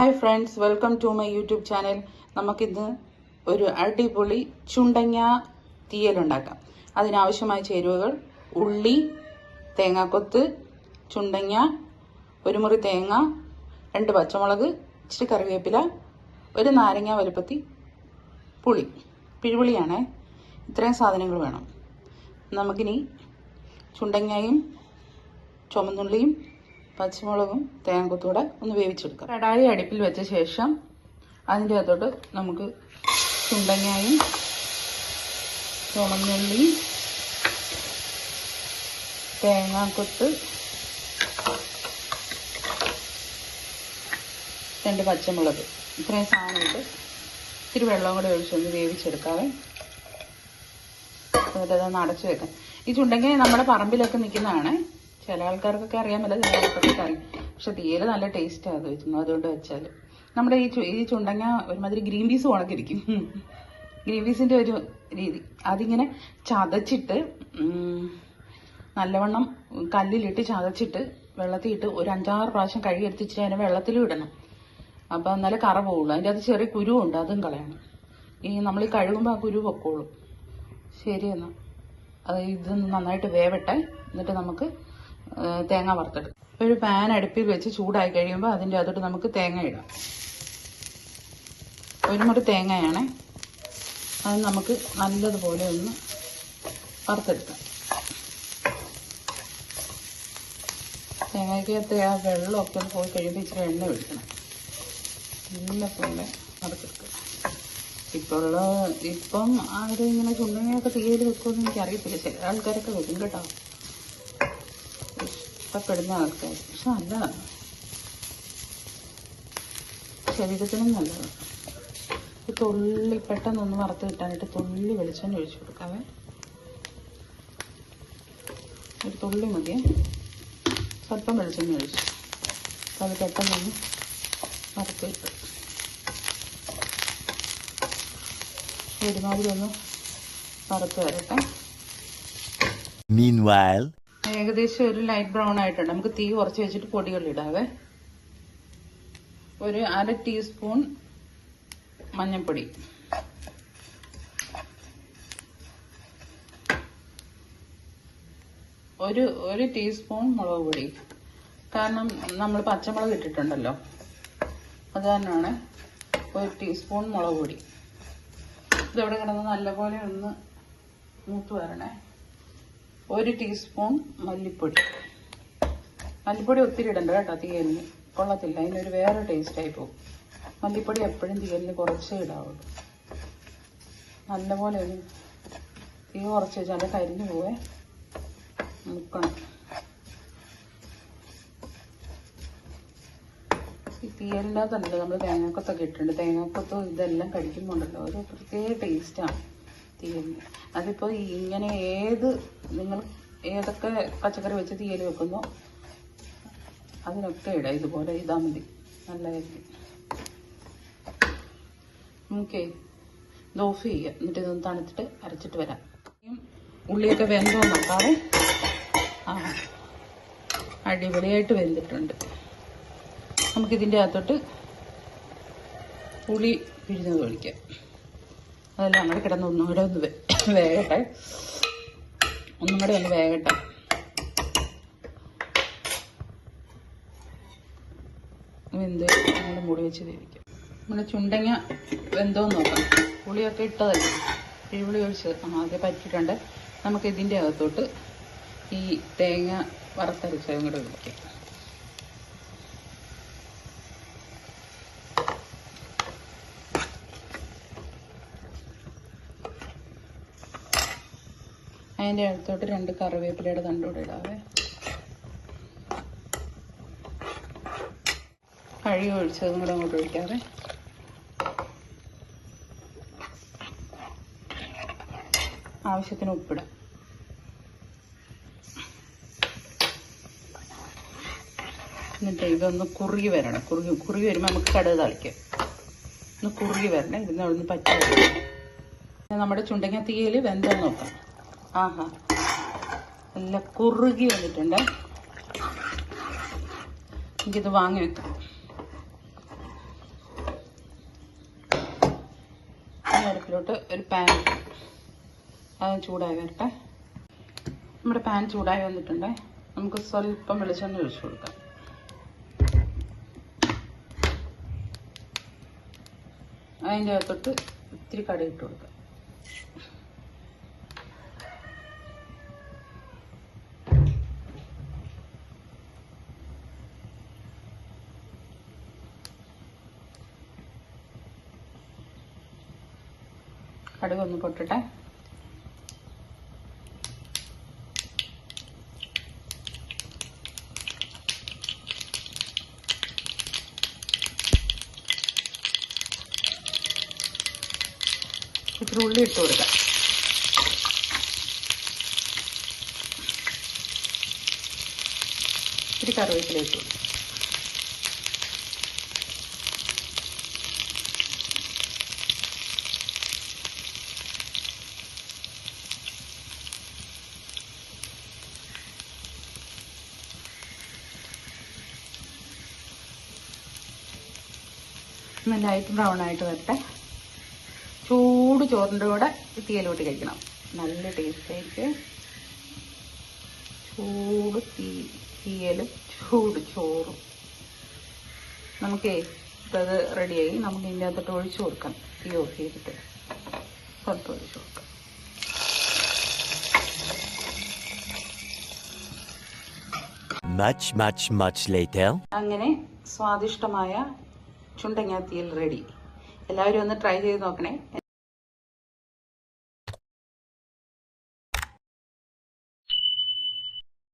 Hi friends welcome to my YouTube channel നമുക്കിന്ന് ഒരു അടിപൊളി ചുണ്ടങ്ങ തീയലുണ്ടാക്കാം അതിനാവശ്യമായ ചേരുവകൾ ഉള്ളി തേങ്ങാക്കൊത്ത് ചുണ്ടങ്ങ ഒരു മുറി തേങ്ങ രണ്ട് പച്ചമുളക് ഇച്ചിരി കറിവേപ്പില ഒരു നാരങ്ങ വലുപ്പത്തി പുളി പിഴുപുളിയാണേ. ഇത്രയും സാധനങ്ങൾ വേണം. നമുക്കിനി ചുണ്ടങ്ങയും ചുമന്നുള്ളിയും പച്ചമുളകും തേങ്ങക്കൊത്തൂടെ ഒന്ന് വേവിച്ചെടുക്കാം. കടായി അടുപ്പിൽ വെച്ച ശേഷം അതിന്റെ അകത്തോട്ട് നമുക്ക് ചുണ്ടങ്ങായും ചുമന്നുള്ളിയും തേങ്ങാക്കൊത്ത് രണ്ട് പച്ചമുളക്. ഇത്രയും സാധനം ഇട്ട് ഇത്തിരി വെള്ളം കൂടെ ഒഴിച്ചൊന്ന് വേവിച്ചെടുക്കാവേ. എന്നിട്ട് അതൊന്ന് അടച്ചു വെക്കാം. ഈ ചുണ്ടങ്ങ നമ്മുടെ പറമ്പിലൊക്കെ നിൽക്കുന്നതാണ് ചില ആൾക്കാർക്കൊക്കെ അറിയാൻ പറ്റില്ല ചില ആൾക്കാർക്കൊക്കെ അറിയാം. പക്ഷെ തീരെ നല്ല ടേസ്റ്റാണ് അത് വെച്ചു അതുകൊണ്ട് വെച്ചാൽ നമ്മുടെ ഈ ഈ ചുണ്ടങ്ങ ഒരുമാതിരി ഗ്രീൻ പീസ് ഉണക്കിരിക്കും ഗ്രീൻ പീസിന്റെ ഒരു രീതി. അതിങ്ങനെ ചതച്ചിട്ട് നല്ലവണ്ണം കല്ലിലിട്ട് ചതച്ചിട്ട് വെള്ളത്തിൽ ഇട്ട് ഒരു അഞ്ചാറ് പ്രാവശ്യം കഴുകിയെടുത്ത് അതിനെ വെള്ളത്തിലും ഇടണം. അപ്പോൾ എന്നാലേ കറ പോവുള്ളൂ. അതിന്റെ അത് ചെറിയ കുരുവുണ്ട് അതും കളയണം. ഈ നമ്മൾ ഈ കഴുകുമ്പോൾ ആ കുരു പൊക്കോളും. ശരി എന്നാൽ അത് ഇത് നന്നായിട്ട് വേവട്ടെ. എന്നിട്ട് നമുക്ക് തേങ്ങ വറുത്തെടുക്കും. ഒരു പാൻ അടുപ്പിൽ വെച്ച് ചൂടായി കഴിയുമ്പോൾ അതിന്റെ അകത്തോട്ട് നമുക്ക് തേങ്ങ ഇടാം. ഒരു മുറി തേങ്ങയാണ്. അത് നമുക്ക് നല്ലതുപോലെ ഒന്ന് വറുത്തെടുക്കാം. തേങ്ങയ്ക്കകത്ത് ആ വെള്ളമൊക്കെ ഒന്ന് പോയി കഴിയുമ്പോൾ ഇച്ചിരി എണ്ണ ഒഴിക്കണം. നല്ല പോലെ വറുത്തെടുക്കുക ഇപ്പോൾ ഉള്ള ഇപ്പം ആരും ഇങ്ങനെ ചുണ്ടങ്ങയൊക്കെ തീയിൽ വെക്കുമെന്ന് എനിക്കറിയത്തില്ല. ചില ആൾക്കാരൊക്കെ വെക്കും കേട്ടോ. ഇഷ്ടപ്പെടുന്ന ആൾക്കാർ. പക്ഷെ നല്ലതാണ്. ശരീരത്തിനും നല്ലതാണ്. തുള്ളി പെട്ടെന്നൊന്ന് വറുത്ത് കിട്ടാനായിട്ട് തുള്ളി വെളിച്ചെണ്ണ ഒഴിച്ചു കൊടുക്കാവേ. ഒരു തുള്ളി മതിയേ സ്വല്പം വെളിച്ചെണ്ണ ഒഴിച്ചു. അത് പെട്ടെന്നൊന്ന് വറുത്ത് കിട്ടും. ഒരുമാതിരി ഒന്ന് വറുത്ത് വരട്ടെ. Meanwhile, ഏകദേശം ഒരു ലൈറ്റ് ബ്രൗൺ ആയിട്ടുണ്ട്. നമുക്ക് തീ കുറച്ച് വെച്ചിട്ട് പൊടികളിടാവേ ഒരു അര ടീസ്പൂൺ മഞ്ഞൾപ്പൊടി. ഒരു ഒരു ടീസ്പൂൺ മുളക് പൊടി. കാരണം നമ്മൾ പച്ചമുളക് ഇട്ടിട്ടുണ്ടല്ലോ. അത് കാരണമാണ് ഒരു ടീസ്പൂൺ മുളക് പൊടി. ഇതവിടെ കിടന്ന് നല്ലപോലെ ഒന്ന് മൂത്ത് വരണേ. ഒരു ടീസ്പൂൺ മല്ലിപ്പൊടി. മല്ലിപ്പൊടി ഒത്തിരി ഇടണ്ട കേട്ടോ തീയലിന്. കൊള്ളത്തില്ല അതിനൊരു വേറെ ടേസ്റ്റ് ആയി പോകും. മല്ലിപ്പൊടി എപ്പോഴും തീയലിന് കുറച്ചേ ഇടാവുള്ളൂ. നല്ലപോലെ ഒരു തീ കുറച്ച് വെച്ചാൽ അത് കരിഞ്ഞു പോവേ. മുക്കണം. ഈ തീയലിന്റെ അകത്തല്ലോ നമ്മൾ തേങ്ങാക്കൊത്തൊക്കെ ഇട്ടിട്ടുണ്ട്. തേങ്ങാക്കൊത്തും ഇതെല്ലാം കഴിക്കുമ്പോണ്ടല്ലോ ഒരു പ്രത്യേക ടേസ്റ്റാണ് തീയലിന്. അതിപ്പോൾ ഇങ്ങനെ ഏത് നിങ്ങൾ ഏതൊക്കെ പച്ചക്കറി വെച്ച് തീയൽ വെക്കുന്നോ അതിനൊക്കെ ഇടാം. ഇതുപോലെ ഇതാ മതി. നല്ലതായിരിക്കും. ഓക്കെ. ഇത് ഓഫ് ചെയ്യുക എന്നിട്ട് ഇതൊന്ന് തണുത്തിട്ട് അരച്ചിട്ട് വരാം. ഉള്ളിയൊക്കെ വെന്തോ നോക്കാറ് ആ. അടിപൊളിയായിട്ട് വെന്തിട്ടുണ്ട്. നമുക്കിതിന്റെ അകത്തോട്ട് പുളി പിഴിഞ്ഞത് ഒഴിക്കാം. അതെല്ലാം അങ്ങോട്ട് കിടന്ന് ഒന്നും കൂടെ ഒന്ന് വേഗട്ടെ ഒന്നും കൂടെ ഒന്ന് വേഗട്ടെ വെന്ത് നമ്മൾ മൂടി വെച്ച് വേവിക്കാം. നമ്മുടെ ചുണ്ടങ്ങ വെന്തോന്ന് നോക്കാം പുളിയൊക്കെ ഇട്ടതല്ലേ? കിഴിപുളി ഒഴിച്ച് ആ അത് പറ്റിയിട്ടുണ്ട്. നമുക്ക് ഇതിന്റെ അകത്തോട്ട് ഈ തേങ്ങ വറുത്തരച്ചതും കൂടെ ഒഴിക്കാം. അതിന്റെ അടുത്തോട്ട് രണ്ട് കറിവേപ്പിലയുടെ തണ്ടൂടെ ഇടാവേ. കഴുകി ഒഴിച്ചതും കൂടെ അങ്ങോട്ട് ഒഴിക്കാവേ. ആവശ്യത്തിന് ഉപ്പിടാം. എന്നിട്ട് ഇതൊന്ന് കുറുകി വരണം. കുറുകി കുറുകി വരുമ്പോൾ നമുക്ക് കടുക് തളിക്കാം. ഒന്ന് കുറുകി വരണം. ഇതിന് അവിടുന്ന് പറ്റാതെ നമ്മുടെ ചുണ്ടങ്ങ തീയിൽ വെന്തം നോക്കാം ആഹാ. നല്ല കുറുകി വന്നിട്ടുണ്ട്. എനിക്കിത് വാങ്ങി വെക്കാം. അടുപ്പിലോട്ട് ഒരു പാൻ. അത് ചൂടായി വരട്ടെ. നമ്മുടെ പാൻ ചൂടായി വന്നിട്ടുണ്ട്. നമുക്ക് സ്വല്പം വെളിച്ചെണ്ണ ഒഴിച്ചു കൊടുക്കാം. അതിന്റെ അകത്തോട്ട് ഇത്തിരി കടുകിട്ട് കൊടുക്കാം. കടുക് ഒന്ന് പൊട്ടട്ടെ. ഇത്തിരി ഉള്ളി ഇട്ട് കൊടുക്കാം. ഇത്തിരി കറിവേപ്പില ഇട്ട് കൊടുക്കാം. ഒന്ന് ലൈറ്റ് ബ്രൗൺ ആയിട്ട് വരട്ടെ. ചൂട് ചോറിന്റെ കൂടെ തീയലോട്ട് കഴിക്കണം. നല്ല ടേസ്റ്റ് ആയിട്ട് ചൂട് തീ തീയലും ചൂട് ചോറും. നമുക്കേ അത് റെഡിയായി നമുക്ക് ഇതിന്റെ അകത്തോട്ട് ഒഴിച്ചു കൊടുക്കാം. തീ ഓഫ് ചെയ്തിട്ട്. പുറത്ത് ഒഴിച്ചു കൊടുക്കാം. അങ്ങനെ സ്വാദിഷ്ടമായ ചുണ്ടങ്ങാത്തിയൽ റെഡി എല്ലാവരും ഒന്ന് ട്രൈ ചെയ്ത് നോക്കണേ.